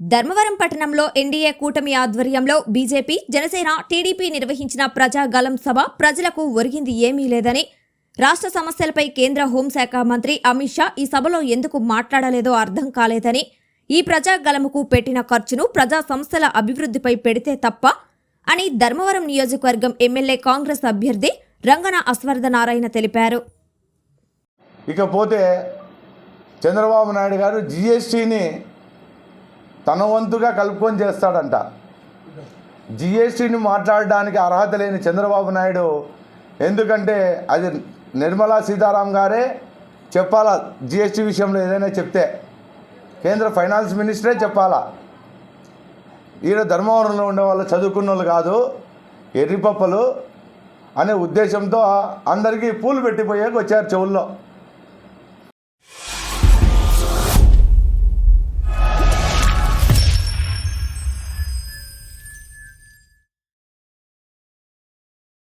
ధర్మవరం పట్టణంలో ఎన్డీఏ కూటమి ఆధ్వర్యంలో బీజేపీ జనసేన టీడీపీ నిర్వహించిన ప్రజాగలం సభ ప్రజలకు ఒరిగింది ఏమీ లేదని రాష్ట్ర సమస్యలపై కేంద్ర హోంశాఖ మంత్రి అమిత్ షా ఈ సభలో ఎందుకు మాట్లాడలేదో అర్థం కాలేదని ఈ ప్రజాగలముకు పెట్టిన ఖర్చును ప్రజా సంస్థల అభివృద్ధిపై పెడితే తప్ప అని ధర్మవరం నియోజకవర్గం ఎమ్మెల్యే కాంగ్రెస్ అభ్యర్థి రంగన అశ్వర్ధనారాయణ తెలిపారు. ఇకపోతే చంద్రబాబు నాయుడు గారు జీఎస్టీని తన వంతుగా కలుపుకొని చేస్తాడంట. జిఎస్టీని మాట్లాడడానికి అర్హత లేని చంద్రబాబు నాయుడు ఎందుకంటే అది నిర్మలా సీతారాం గారే చెప్పాలా? జిఎస్టీ విషయంలో ఏదైనా చెప్తే కేంద్ర ఫైనాన్స్ మినిస్టరే చెప్పాలా? ఈయన ధర్మవరంలో ఉండే వాళ్ళు చదువుకున్న వాళ్ళు కాదు ఎర్రిపప్పలు అనే ఉద్దేశంతో అందరికీ పూలు పెట్టిపోయాక వచ్చారు చెవుల్లో.